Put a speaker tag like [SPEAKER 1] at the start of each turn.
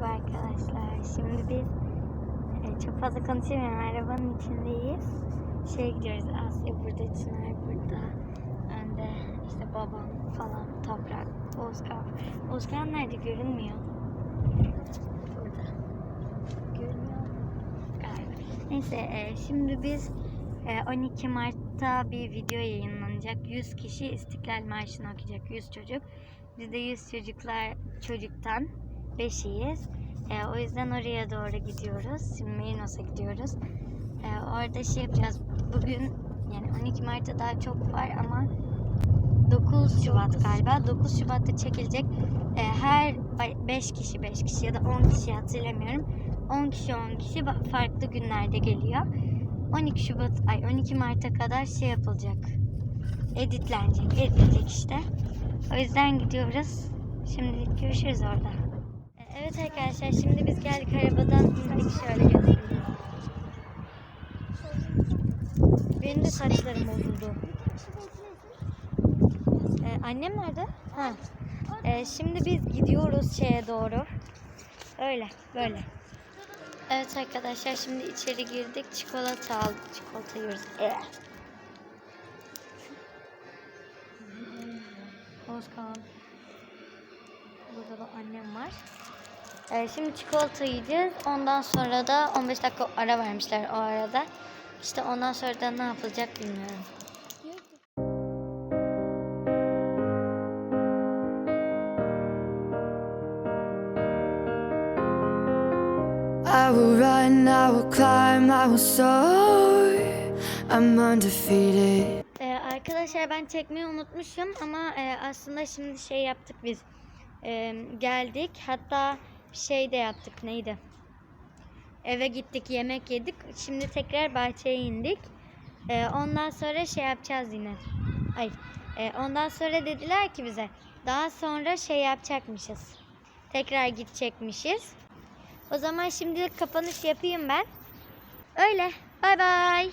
[SPEAKER 1] Merhaba arkadaşlar. Şimdi biz e, çok fazla konuşamıyorum. Arabanın içindeyiz. Şeye gidiyoruz. Asya burada, Çınar burada. Önde işte babam falan, Toprak, Oğuzkan. Oğuzkan nerede? Görünmüyor. Burada. Görünüyor mu? Galiba. Neyse e, şimdi biz e, 12 Mart'ta bir video yayınlanacak. 100 kişi İstiklal Marşı'nı okuyacak. 100 çocuk. Biz de 100 çocuklar çocuktan 5'iyiz. E, o yüzden oraya doğru gidiyoruz. Şimdi Merinos'a gidiyoruz. E, orada şey yapacağız. Bugün yani 12 Mart'ta daha çok var ama 9 Şubat galiba. 9 Şubat'ta çekilecek. E, her 5 kişi 5 kişi ya da 10 kişi hatırlamıyorum. 10 kişi 10 kişi farklı günlerde geliyor. 12 Şubat ay 12 Mart'a kadar şey yapılacak. Editlenecek, edilecek işte. O yüzden gidiyoruz. Şimdi görüşürüz orada. Evet arkadaşlar şimdi biz geldik arabadan indik şöyle göstereyim. Benim de saçlarım bozuldu. Ee, annem nerede? Ha. Ee, şimdi biz gidiyoruz şeye doğru. Öyle, böyle. Evet arkadaşlar şimdi içeri girdik. Çikolata aldık. Çikolata yiyoruz. Eh. Özkan. Burada da annem var. Ee, şimdi çikolata yiyeceğiz. Ondan sonra da 15 dakika ara vermişler o arada. İşte ondan sonra da ne yapılacak bilmiyorum.
[SPEAKER 2] I will run, I will climb, I will soar. I'm undefeated.
[SPEAKER 1] Ee, arkadaşlar ben çekmeyi unutmuşum ama e, aslında şimdi şey yaptık biz. Ee, geldik hatta şey de yaptık neydi? Eve gittik yemek yedik. Şimdi tekrar bahçeye indik. Ee, ondan sonra şey yapacağız yine. Ay, e, ondan sonra dediler ki bize daha sonra şey yapacakmışız. Tekrar gidecekmişiz. O zaman şimdilik kapanış yapayım ben. Öyle. Bay bay.